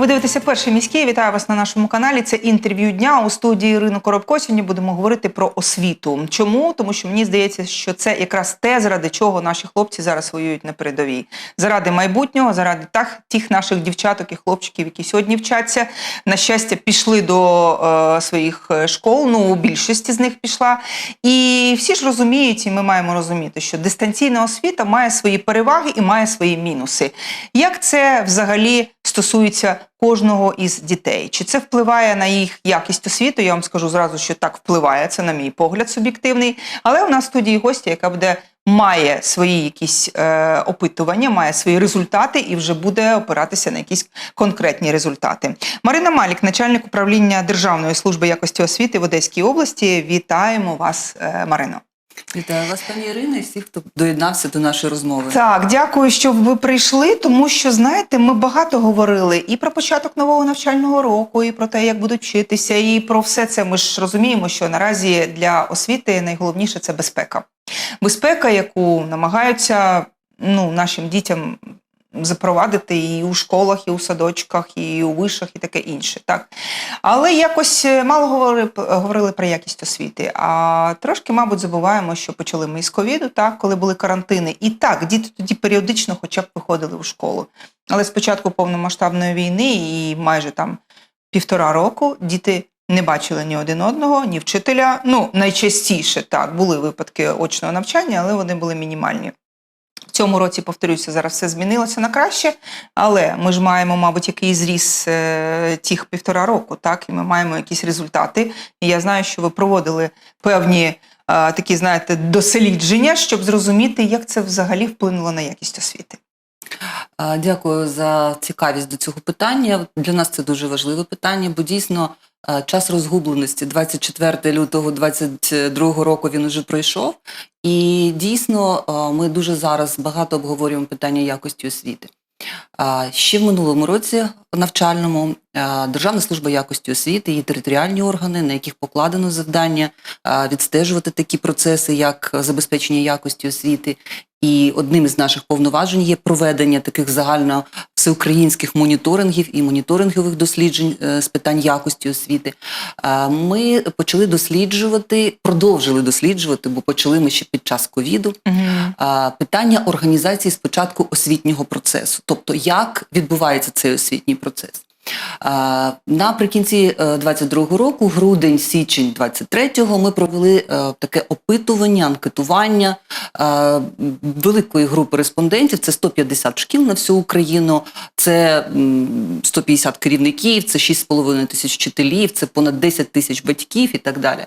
Ви дивитеся перший міський. Вітаю вас на нашому каналі. Це інтерв'ю дня у студії Ірини Коробко. Сьогодні будемо говорити про освіту. Чому? Тому що мені здається, що це якраз те, заради чого наші хлопці зараз воюють на передовій. Заради майбутнього, заради тах, тих наших дівчаток і хлопчиків, які сьогодні вчаться. На щастя, пішли до е, своїх е, школ. Ну, у більшості з них пішла. І всі ж розуміють, і ми маємо розуміти, що дистанційна освіта має свої переваги і має свої мінуси. Як це взагалі стосується кожного із дітей? Чи це впливає на їх якість освіти? Я вам скажу зразу, що так впливає. Це, на мій погляд, суб'єктивний. Але у нас в студії гостя, яка буде має свої якісь е, опитування, має свої результати і вже буде опиратися на якісь конкретні результати. Марина Малік, начальник управління Державної служби якості освіти в Одеській області. Вітаємо вас, е, Марино. Вітаю вас, пані Ірина, і всіх, хто доєднався до нашої розмови. Так, дякую, що ви прийшли, тому що знаєте, ми багато говорили і про початок нового навчального року, і про те, як будуть вчитися, і про все це. Ми ж розуміємо, що наразі для освіти найголовніше це безпека. Безпека, яку намагаються ну, нашим дітям запровадити і у школах, і у садочках, і у вишах, і таке інше. Так? Але якось е, мало говорили, говорили про якість освіти. А трошки, мабуть, забуваємо, що почали ми з ковіду, так, коли були карантини. І так, діти тоді періодично хоча б виходили у школу. Але з початку повномасштабної війни і майже там півтора року діти. Не бачили ні один одного, ні вчителя. Ну, найчастіше так були випадки очного навчання, але вони були мінімальні. Цьому році, повторюся, зараз все змінилося на краще, але ми ж маємо, мабуть, який зріс е, тих півтора року, так, і ми маємо якісь результати. І я знаю, що ви проводили певні е, такі, знаєте, дослідження, щоб зрозуміти, як це взагалі вплинуло на якість освіти. Дякую за цікавість до цього питання. Для нас це дуже важливе питання, бо дійсно час розгубленості 24 лютого 2022 року він уже пройшов. І дійсно ми дуже зараз багато обговорюємо питання якості освіти. Ще в минулому році навчальному Державна служба якості освіти і територіальні органи, на яких покладено завдання відстежувати такі процеси, як забезпечення якості освіти. І одним із наших повноважень є проведення таких загально всеукраїнських моніторингів і моніторингових досліджень е, з питань якості освіти. Е, Ми почали досліджувати, продовжили досліджувати, бо почали ми ще під час ковіду. е, Питання організації спочатку освітнього процесу, тобто як відбувається цей освітній процес. Е, Наприкінці 22-го року, грудень, січень 23-го, ми провели е, таке опитування, анкетування е, великої групи респондентів. Це 150 шкіл на всю Україну, це м, 150 керівників, це 6,5 тисяч вчителів, це понад 10 тисяч батьків і так далі.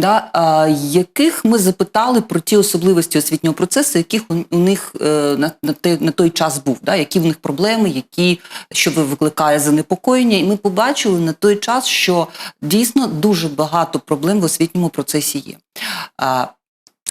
Да, а, яких ми запитали про ті особливості освітнього процесу, яких у, у них е, на, на, те, на той час був, да, які в них проблеми, які що викликає занепокоєння. І ми побачили на той час, що дійсно дуже багато проблем в освітньому процесі є. А,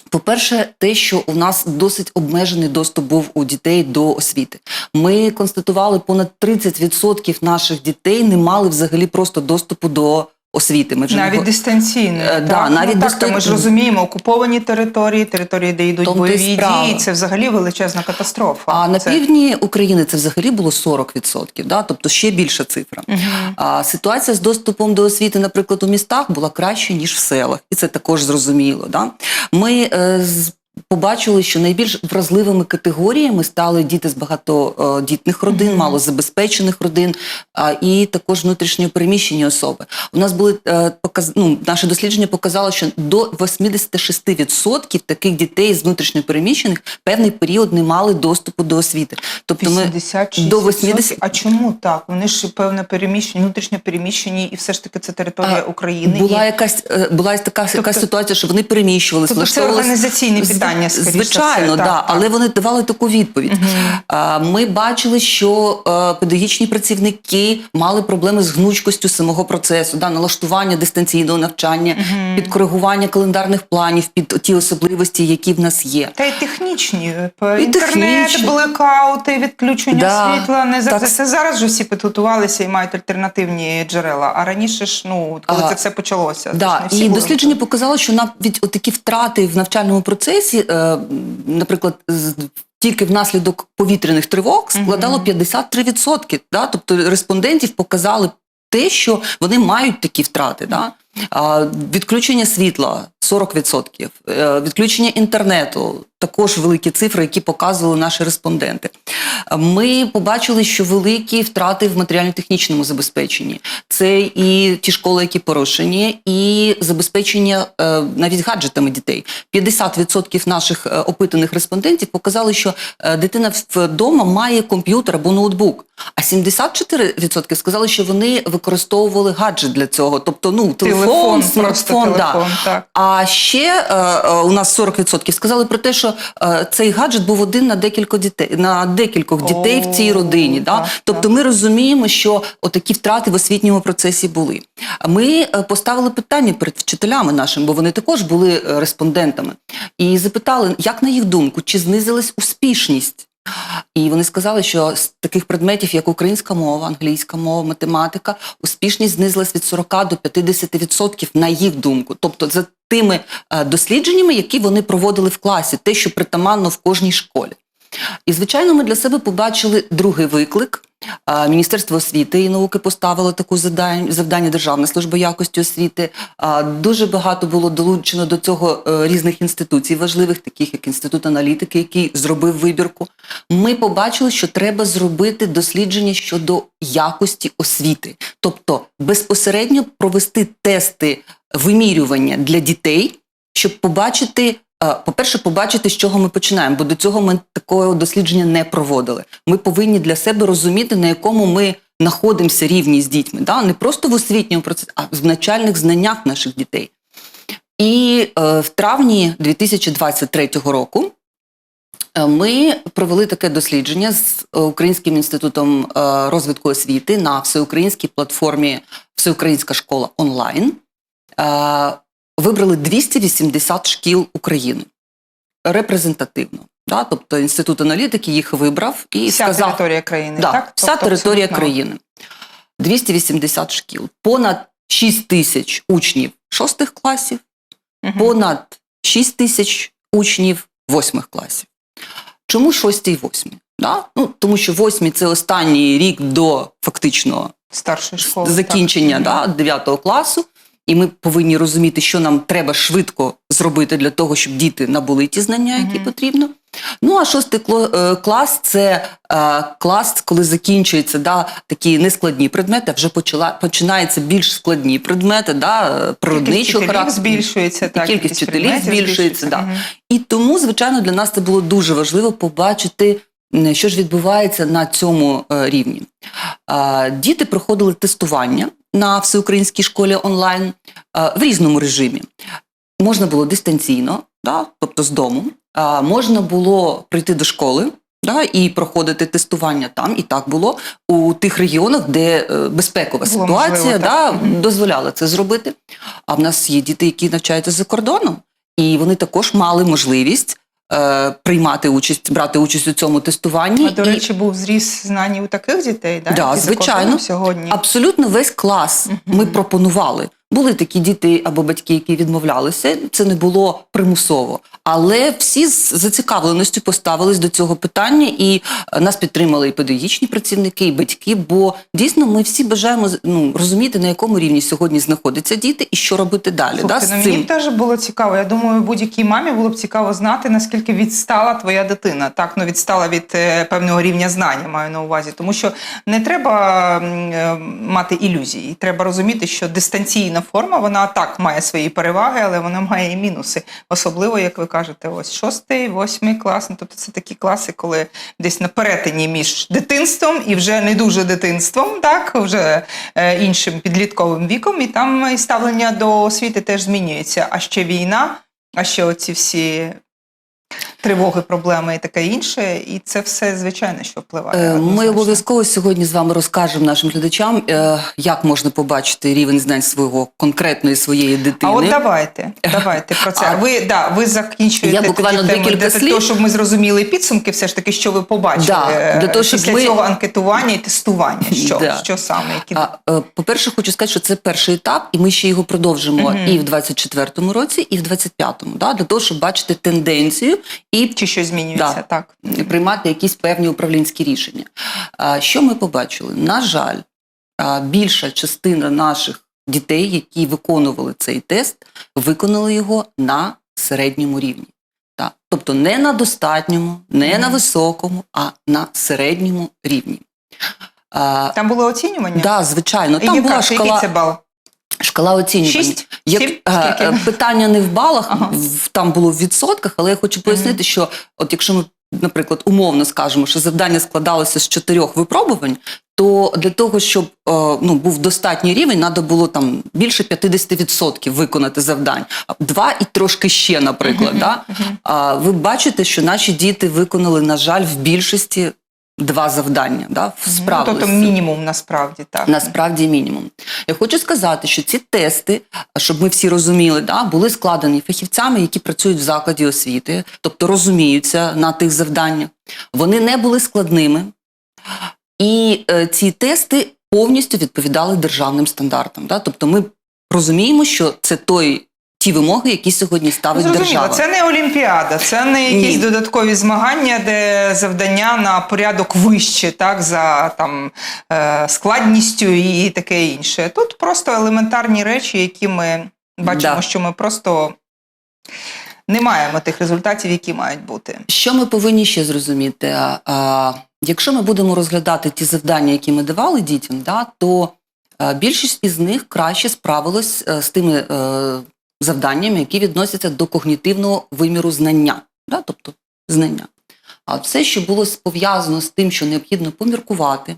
по-перше, те, що у нас досить обмежений доступ був у дітей до освіти. Ми констатували, понад 30% наших дітей не мали взагалі просто доступу до освіти. Ми вже Навіть дистанційно. Е, да, навіть ну, так, то ми ж розуміємо, окуповані території, території, де йдуть Тому то бойові дії, це взагалі величезна катастрофа. А на це... півдні України це взагалі було 40%, да? тобто ще більша цифра. Мгм. А ситуація з доступом до освіти, наприклад, у містах була краще, ніж в селах. І це також зрозуміло. Да? Ми е, з- побачили, що найбільш вразливими категоріями стали діти з багатодітних родин, Мгм. малозабезпечених родин, а, і також внутрішньо переміщені особи. У нас були е, показ... ну, наше дослідження показало, що до 86% таких дітей з внутрішньо переміщених певний період не мали доступу до освіти. Тобто ми 86 до 80 А чому так? Вони ж певне переміщені, внутрішньо переміщені, і все ж таки це територія України. Була і... якась е, була така, Тобто- якась ситуація, що вони переміщувалися, Тобто це організаційне З- питання, скоріше звичайно, все, да, так, так. але вони давали таку відповідь. А, Ми бачили, що е, педагогічні працівники мали проблеми з гнучкостю самого процесу, да, налаштування дистанційного навчання, Мгм. підкоригування календарних планів під ті особливості, які в нас є. Та й технічні І інтернет, технічні. блекаути, відключення Да, світла. Не за так. це зараз же всі підготувалися і мають альтернативні джерела. А раніше ж, ну коли А, це все почалося, Да, ж і дослідження показало, що навіть такі втрати в навчальному процесі, е, наприклад, тільки внаслідок повітряних тривог складало 53%. Да? Тобто респондентів показали те, що вони мають такі втрати. Да? Відключення світла 40%, е, відключення інтернету також великі цифри, які показували наші респонденти. Ми побачили, що великі втрати в матеріально-технічному забезпеченні. Це і ті школи, які порушені, і забезпечення е, навіть гаджетами дітей. 50% наших е, опитаних респондентів показали, що е, дитина вдома має комп'ютер або ноутбук. А 74% сказали, що вони використовували гаджет для цього, тобто ну телефон, просто смартфон. Да. так. А ще е, е, у нас 40% сказали про те, що е, цей гаджет був один на декілька дітей на декількох дітей в цій родині. Да? так, Тобто так. ми розуміємо, що отакі втрати в освітньому процесі були. Ми е, поставили питання перед вчителями нашими, бо вони також були е, респондентами, і запитали, як на їх думку, чи знизилась успішність. І вони сказали, що з таких предметів, як українська мова, англійська мова, математика, успішність знизилась від 40 до 50% на їх думку. Тобто за тими е, дослідженнями, які вони проводили в класі, те, що притаманно в кожній школі. І, звичайно, ми для себе побачили другий виклик. Міністерство освіти і науки поставило таку завдання, Державна служба якості освіти. Дуже багато було долучено до цього е, різних інституцій важливих, таких як інститут аналітики, який зробив вибірку. Ми побачили, що треба зробити дослідження щодо якості освіти, тобто безпосередньо провести тести вимірювання для дітей, щоб побачити. Е, По-перше, побачити, з чого ми починаємо, бо до цього ми такого дослідження не проводили. Ми повинні для себе розуміти, на якому ми знаходимося рівні з дітьми, да? не просто в освітньому процесі, а в навчальних знаннях наших дітей. І е, в травні 2023 року е, ми провели таке дослідження з е, Українським інститутом розвитку освіти на всеукраїнській платформі Всеукраїнська школа онлайн. Вибрали 280 шкіл України репрезентативно. Да? Тобто інститут аналітики їх вибрав і Вся сказав, територія країни, да, так? вся Тобто територія абсолютно. країни. 280 шкіл, понад 6 тисяч учнів шостих класів, Мгм. понад 6 тисяч учнів восьмих класів. Чому шості і восьмі? Да? Ну, тому що восьмі це останній рік до фактично Старшої школи. закінчення так. да, 9 класу, і ми повинні розуміти, що нам треба швидко зробити для того, щоб діти набули ті знання, які Мгм. потрібно. Ну а шостий е, клас це е, клас, коли закінчуються да, такі нескладні предмети, а вже почала починаються більш складні предмети, да, е, Кількість природничого характеру. збільшується, І так, кількість вчителів збільшується, да. Мгм. І тому, звичайно, для нас це було дуже важливо побачити, що ж відбувається на цьому е, рівні. Діти проходили тестування на всеукраїнській школі онлайн е, в різному режимі. Можна було дистанційно, да, тобто з дому, можна було прийти до школи. Да, і проходити тестування там, і так було у тих регіонах, де е, безпекова Було ситуація можливо, да, дозволяла це зробити. А в нас є діти, які навчаються за кордоном, і вони також мали можливість е, приймати участь, брати участь у цьому тестуванні. А, до і речі, був зріс знань і у таких дітей, да, Да, які за звичайно. кордоном сьогодні. абсолютно весь клас ми пропонували. Були такі діти або батьки, які відмовлялися. Це не було примусово. Але всі з зацікавленістю поставились до цього питання, і е, нас підтримали і педагогічні працівники, і батьки. Бо дійсно ми всі бажаємо ну, розуміти, на якому рівні сьогодні знаходяться діти і що робити далі. Слухайте, да, ну, мені цим. б теж було цікаво. Я думаю, будь-якій мамі було б цікаво знати, наскільки відстала твоя дитина. Так, ну відстала від е, певного рівня знання, маю на увазі. Тому що не треба е, мати ілюзії. Треба розуміти, що дистанційна форма вона так має свої переваги, але вона має і мінуси. Особливо, як ви кажете, ось шостий, восьмий клас. Ну, тобто це такі класи, коли десь на перетині між дитинством і вже не дуже дитинством, так вже е, іншим підлітковим віком, і там і ставлення до освіти теж змінюється. А ще війна, а ще оці всі тривоги, проблеми і таке інше. І це все звичайно, що впливає. Е, Ми обов'язково сьогодні з вами розкажемо нашим глядачам, е, як можна побачити рівень знань свого конкретної своєї дитини. А от давайте, давайте про це. А- ви да, ви закінчуєте Я буквально тему декілька для слів. того, щоб ми зрозуміли підсумки, все ж таки, що ви побачили Да, е, для того, щоб після ми- цього анкетування і тестування. Що, Да. що саме? Які А, е, по-перше, хочу сказати, що це перший етап, і ми ще його продовжимо Мгм. і в 24-му році, і в 25-му, да, для того, щоб бачити тенденцію і Чи щось змінюється? Да. Так. приймати якісь певні управлінські рішення. Що ми побачили? На жаль, більша частина наших дітей, які виконували цей тест, виконали його на середньому рівні. Так. Тобто не на достатньому, не на високому, а на середньому рівні. Там було оцінювання? да, звичайно, І там яка була це? Який це бал? Шкала оцінювання. Шість? Як, Сім? е, е, питання не в балах, Ага. в- там було в відсотках, але я хочу пояснити, Мгм. що от якщо ми, наприклад, умовно скажемо, що завдання складалося з чотирьох випробувань, то для того, щоб е, ну, був достатній рівень, треба було там більше 50% виконати завдань. Два і трошки ще, наприклад. Мгм, Да? мгм. А ви бачите, що наші діти виконали, на жаль, в більшості два завдання. Да? Ну, тобто мінімум насправді так. Насправді мінімум. Я хочу сказати, що ці тести, щоб ми всі розуміли, да, були складені фахівцями, які працюють в закладі освіти, тобто розуміються на тих завданнях. Вони не були складними, і е, ці тести повністю відповідали державним стандартам. Да? Тобто ми розуміємо, що це той. Ті вимоги, які сьогодні ставить Зрозуміло, держава. це не Олімпіада, це не якісь Ні. додаткові змагання, де завдання на порядок вище, так, за там, е, складністю і таке інше. Тут просто елементарні речі, які ми бачимо, Да. що ми просто не маємо тих результатів, які мають бути. Що ми повинні ще зрозуміти? А, якщо ми будемо розглядати ті завдання, які ми давали дітям, да, то а, більшість із них краще справилась е, з тими завданнями, які відносяться до когнітивного виміру знання, да, тобто знання. А все, що було пов'язано з тим, що необхідно поміркувати,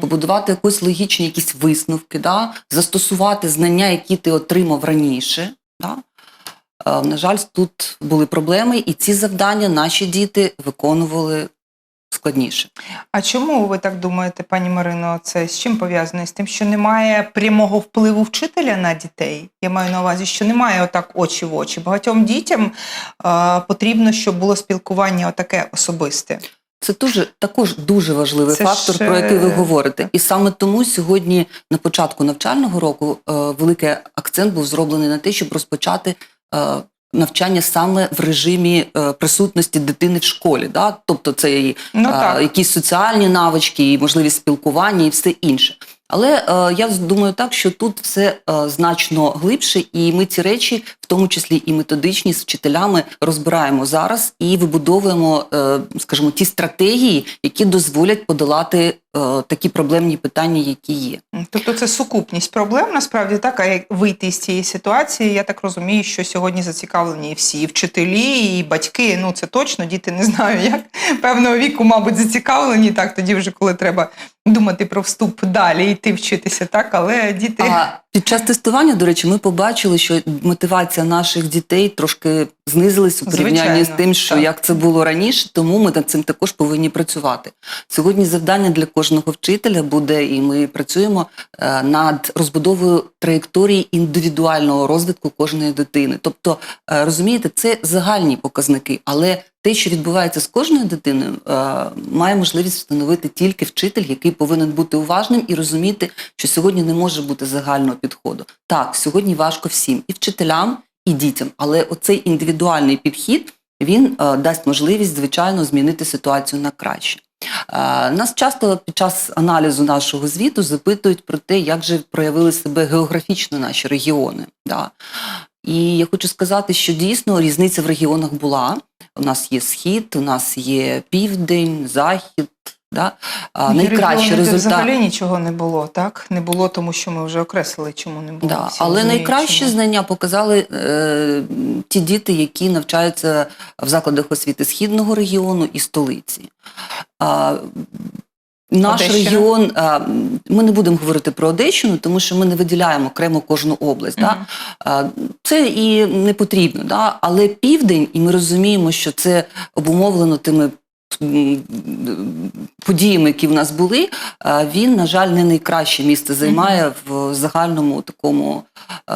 побудувати якісь логічні якісь висновки, да? застосувати знання, які ти отримав раніше. Да? Е, На жаль, тут були проблеми, і ці завдання наші діти виконували складніше. А чому ви так думаєте, пані Марино, це з чим пов'язане? З тим, що немає прямого впливу вчителя на дітей? Я маю на увазі, що немає отак очі в очі. Багатьом дітям е, потрібно, щоб було спілкування отаке особисте. Це дуже також дуже важливий Це фактор, ж, про який ви говорите. І саме тому сьогодні, на початку навчального року, е, великий акцент був зроблений на те, щоб розпочати е, навчання саме в режимі е, присутності дитини в школі. Да? Тобто це і Ну е, якісь соціальні навички, і можливість спілкування, і все інше. Але е, я думаю так, що тут все е, значно глибше, і ми ці речі, в тому числі і методичні, з вчителями розбираємо зараз і вибудовуємо, е, скажімо, ті стратегії, які дозволять подолати такі проблемні питання, які є. Тобто це сукупність проблем, насправді так, а як вийти з цієї ситуації, я так розумію, що сьогодні зацікавлені всі і вчителі, і батьки. Ну це точно, діти не знаю, як певного віку, мабуть, зацікавлені. Так, тоді вже коли треба думати про вступ далі, йти вчитися, так, але діти. А під час тестування, до речі, ми побачили, що мотивація наших дітей трошки знизилась у порівнянні Звичайно, з тим, що так. як це було раніше, тому ми над цим також повинні працювати. Сьогодні завдання для кожного вчителя буде, і ми працюємо е, над розбудовою траєкторії індивідуального розвитку кожної дитини. Тобто, е, розумієте, це загальні показники, але те, що відбувається з кожною дитиною, е, має можливість встановити тільки вчитель, який повинен бути уважним і розуміти, що сьогодні не може бути загального підходу. Так, сьогодні важко всім, і вчителям, і дітям, але оцей індивідуальний підхід він е, дасть можливість, звичайно, змінити ситуацію на краще. Е, Нас часто під час аналізу нашого звіту запитують про те, як же проявили себе географічно наші регіони. Да. І я хочу сказати, що дійсно різниця в регіонах була. У нас є схід, у нас є південь, захід. Да? А, Ні, найкращий регіони, де результат. взагалі нічого не було, так? Не було, тому що ми вже окреслили, чому не було. Да, але найкращі чому. знання показали е, ті діти, які навчаються в закладах освіти східного регіону і столиці. А, наш Одещина? регіон, ми не будемо говорити про Одещину, тому що ми не виділяємо окремо кожну область. Да? Мгм. Це і не потрібно, да? але південь, і ми розуміємо, що це обумовлено тими подіями, які в нас були, е, він, на жаль, не найкраще місце займає в загальному такому е,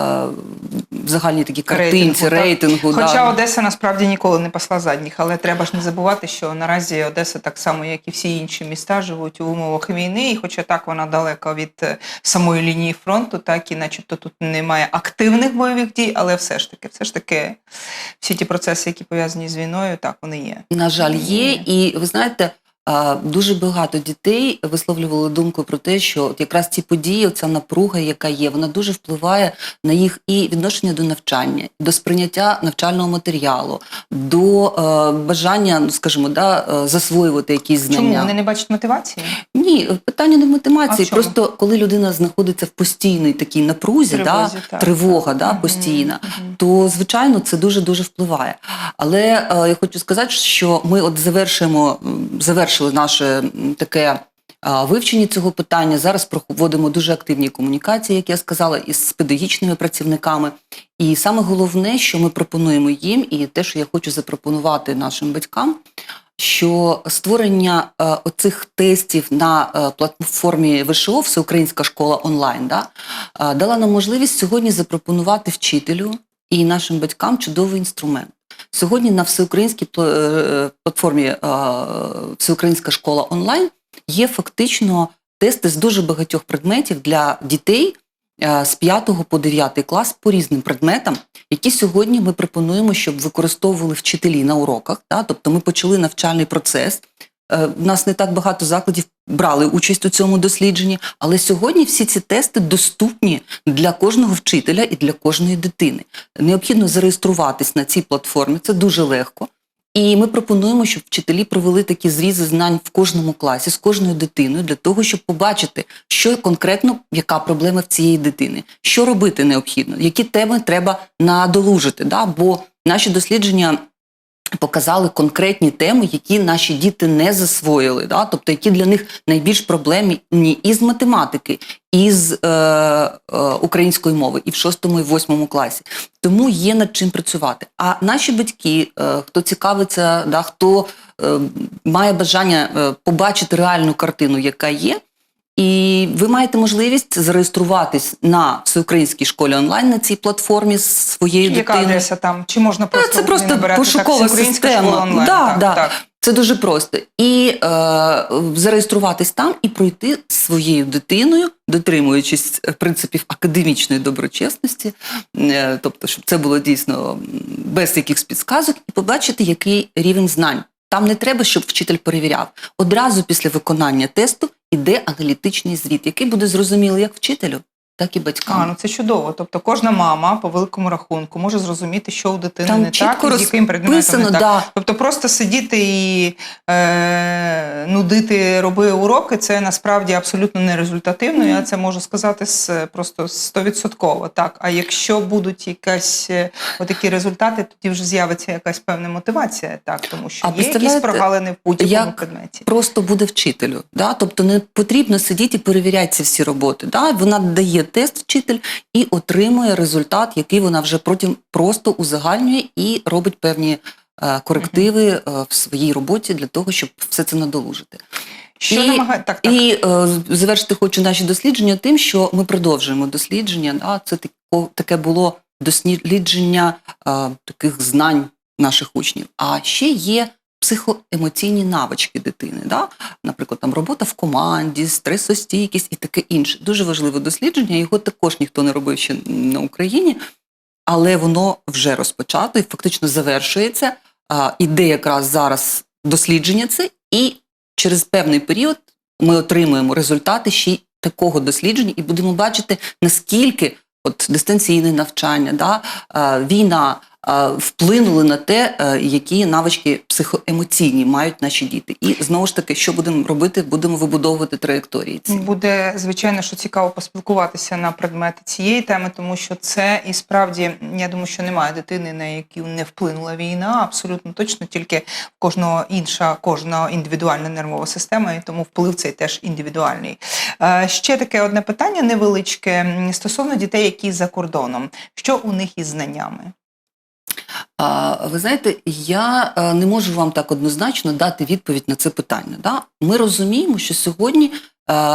в загальній такій картинці, так. рейтингу. Хоча да. Одеса насправді ніколи не пасла задніх, але треба ж не забувати, що наразі Одеса так само, як і всі інші міста, живуть у умовах війни, і хоча так вона далека від е, самої лінії фронту, так і начебто тут немає активних бойових дій, але все ж таки, все ж таки, всі ті процеси, які пов'язані з війною, так вони є. На жаль, є. І ви знаєте, дуже багато дітей висловлювали думку про те, що от якраз ці події, ця напруга, яка є, вона дуже впливає на їх і відношення до навчання, до сприйняття навчального матеріалу, до е, бажання, ну скажімо, да, е, засвоювати якісь знання. Чому вони не бачать мотивації? Ні, питання не в А мотивації. чому? Просто коли людина знаходиться в постійній такій напрузі, Тривозі, да, так, тривога да, Мгм, постійна, мгм. то звичайно це дуже дуже впливає. Але е, я хочу сказати, що ми от завершуємо м, завершили наше таке. Вивчення цього питання зараз проводимо дуже активні комунікації, як я сказала, із педагогічними працівниками. І саме головне, що ми пропонуємо їм, і те, що я хочу запропонувати нашим батькам, що створення е, оцих тестів на е, платформі ВШО, Всеукраїнська школа онлайн, да, е, дала нам можливість сьогодні запропонувати вчителю і нашим батькам чудовий інструмент. Сьогодні на всеукраїнській е, платформі е, Всеукраїнська школа онлайн є фактично тести з дуже багатьох предметів для дітей е, з 5 по 9 клас по різним предметам, які сьогодні ми пропонуємо, щоб використовували вчителі на уроках. Тобто ми почали навчальний процес. Е, В нас не так багато закладів брали участь у цьому дослідженні, але сьогодні всі ці тести доступні для кожного вчителя і для кожної дитини. Необхідно зареєструватись на цій платформі, це дуже легко. І ми пропонуємо, щоб вчителі провели такі зрізи знань в кожному класі з кожною дитиною для того, щоб побачити, що конкретно яка проблема в цієї дитини, що робити необхідно, які теми треба надолужити. Да? Бо наші дослідження показали конкретні теми, які наші діти не засвоїли, да? тобто які для них найбільш проблемні і з математики, і з е, е, української мови, і в шостому, і восьмому класі. Тому є над чим працювати. А наші батьки, е, хто цікавиться, да, хто е, має бажання е, побачити реальну картину, яка є. І ви маєте можливість зареєструватись на всеукраїнській школі онлайн на цій платформі з своєю Яка дитиною. адреса там? Чи можна просто це просто набирати пошукова так, система. онлайн»? Да, так, да. так. Це дуже просто. І е, зареєструватись там і пройти з своєю дитиною, дотримуючись е, принципів академічної доброчесності, е, тобто, щоб це було дійсно без якихось підсказок, і побачити, який рівень знань. Там не треба, щоб вчитель перевіряв. Одразу після виконання тесту іде аналітичний звіт, який буде зрозумілий як вчителю, так і батькам. А, ну це чудово. Тобто кожна мама по великому рахунку може зрозуміти, що у дитини Там не так, чітко і з яким предметом не так. да, Тобто просто сидіти і е, нудити, роби уроки, це насправді абсолютно не результативно. Я це можу сказати з просто стовідсотково. Так, а якщо будуть якась е, отакі результати, тоді вже з'явиться якась певна мотивація, так тому що А є якісь прогалини в будь-якому як предметі. просто буде вчителю. Да? Тобто не потрібно сидіти і перевіряти ці всі роботи. Да? Вона дає тест вчитель і отримує результат, який вона вже потім просто узагальнює і робить певні е, корективи е, в своїй роботі для того, щоб все це надолужити. Що і- намагає так, так. І е, завершити хочу наші дослідження тим, що ми продовжуємо дослідження. Да? Це тако, таке було дослідження е, таких знань наших учнів. А ще є психоемоційні навички дитини. Да? Наприклад, там робота в команді, стресостійкість і таке інше. Дуже важливе дослідження. Його також ніхто не робив ще на Україні, але воно вже розпочато і фактично завершується. А, іде якраз зараз дослідження це, і через певний період ми отримуємо результати ще й такого дослідження, і будемо бачити, наскільки от дистанційне навчання, да, війна вплинули на те, е, які навички психоемоційні мають наші діти. І знову ж таки, що будемо робити, будемо вибудовувати траєкторії. Ці. Буде звичайно, що цікаво поспілкуватися на предмети цієї теми, тому що це і справді я думаю, що немає дитини, на яку не вплинула війна. Абсолютно точно, тільки кожного інша, кожного індивідуальна нервова система, і тому вплив цей теж індивідуальний. Е, Ще таке одне питання невеличке стосовно дітей, які за кордоном. Що у них із знаннями? А, ви знаєте, я е, не можу вам так однозначно дати відповідь на це питання. Да? Ми розуміємо, що сьогодні е,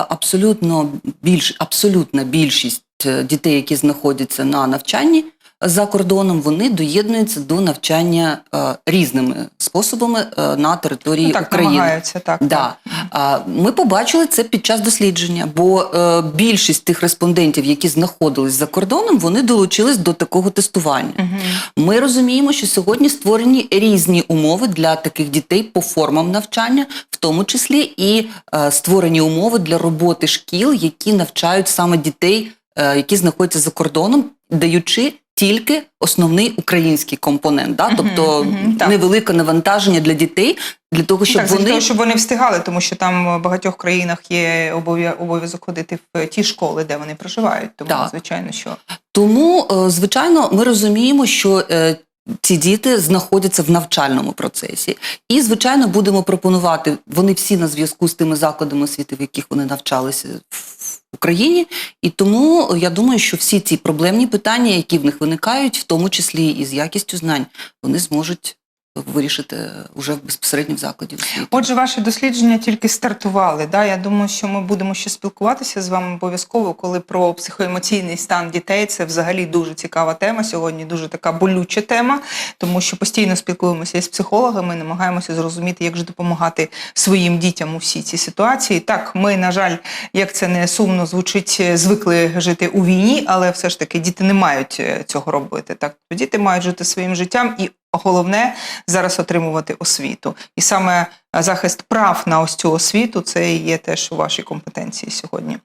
абсолютно більш, абсолютна більшість е, дітей, які знаходяться на навчанні за кордоном, вони доєднуються до навчання е, різними способами е, на території Ну, так України. намагаються, так. Да. так. Ми побачили це під час дослідження, бо е, більшість тих респондентів, які знаходились за кордоном, вони долучились до такого тестування. Мгм. Ми розуміємо, що сьогодні створені різні умови для таких дітей по формам навчання, в тому числі і е, створені умови для роботи шкіл, які навчають саме дітей, які знаходяться за кордоном, даючи. Тільки основний український компонент, да? Тобто мгм, так. невелике навантаження для дітей, для того, щоб так, вони того, щоб вони встигали, тому що там в багатьох країнах є обов'я- обов'язок ходити в ті школи, де вони проживають. Тому, Так. звичайно, що Тому, е, звичайно, ми розуміємо, що е, ці діти знаходяться в навчальному процесі. І, звичайно, будемо пропонувати, вони всі на зв'язку з тими закладами освіти, в яких вони навчалися в Україні. І тому я думаю, що всі ці проблемні питання, які в них виникають, в тому числі і з якістю знань, вони зможуть вирішити вже безпосередньо в закладі. Отже, ваші дослідження тільки стартували. Да? Я думаю, що ми будемо ще спілкуватися з вами обов'язково, коли про психоемоційний стан дітей це взагалі дуже цікава тема. Сьогодні дуже така болюча тема, тому що постійно спілкуємося із психологами, намагаємося зрозуміти, як же допомагати своїм дітям у всій цій ситуації. Так, ми, на жаль, як це не сумно звучить, звикли жити у війні, але все ж таки діти не мають е, цього робити. Так, діти мають жити своїм життям і. Головне зараз отримувати освіту, і саме е, захист прав на ось цю освіту це і є теж у вашій компетенції сьогодні.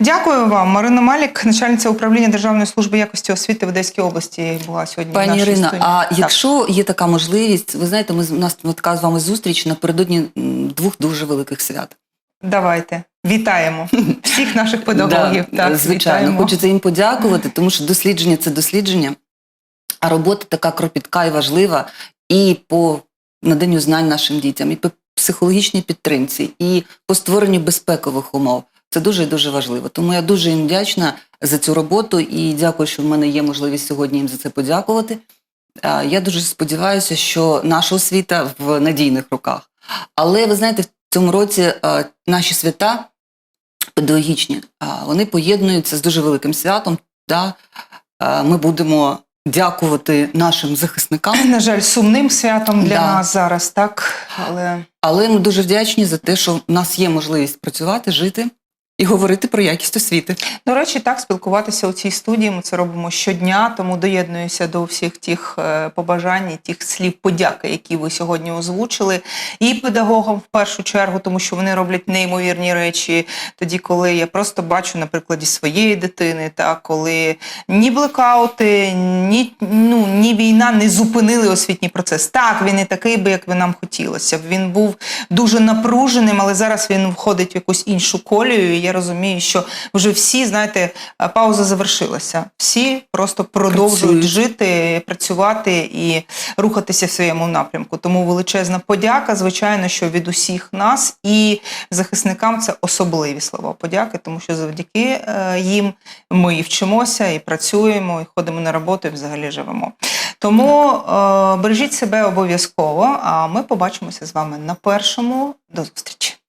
Дякую вам, Марина Малік, начальниця управління Державної служби якості освіти в Одеській області, була сьогодні. в Пані нашій Ірина, студії. а Так. якщо є така можливість, ви знаєте, ми у нас така з вами зустріч напередодні двох дуже великих свят. давайте вітаємо всіх наших педагогів. Да, так, звичайно, вітаємо. хочеться їм подякувати, тому що дослідження це дослідження, а робота така кропітка і важлива і по наданню знань нашим дітям, і по психологічній підтримці, і по створенню безпекових умов. Це дуже дуже важливо. Тому я дуже їм вдячна за цю роботу і дякую, що в мене є можливість сьогодні їм за це подякувати. Я дуже сподіваюся, що наша освіта в надійних руках. Але ви знаєте, в цьому році наші свята педагогічні, вони поєднуються з дуже великим святом. Да? Ми будемо дякувати нашим захисникам, На жаль, сумним святом для Да. нас зараз, так? Але але ми дуже вдячні за те, що в нас є можливість працювати, жити і говорити про якість освіти. До речі, так спілкуватися у цій студії. Ми це робимо щодня, тому доєднуюся до всіх тих е, побажань, тих слів подяки, які ви сьогодні озвучили, і педагогам в першу чергу, тому що вони роблять неймовірні речі. Тоді, коли я просто бачу на прикладі своєї дитини, та коли ні блекаути, ні, ну, ні війна не зупинили освітній процес. Так, він не такий би, як би нам хотілося. Він був дуже напруженим, але зараз він входить в якусь іншу колію. І я розумію, що вже всі, знаєте, е, пауза завершилася. Всі просто продовжують Працюють. жити, працювати і рухатися в своєму напрямку. Тому величезна подяка, звичайно, що від усіх нас і захисникам це особливі слова подяки, тому що завдяки е, їм ми і вчимося, і працюємо, і ходимо на роботу, і взагалі живемо. Тому е, бережіть себе обов'язково. А ми побачимося з вами на першому. До зустрічі.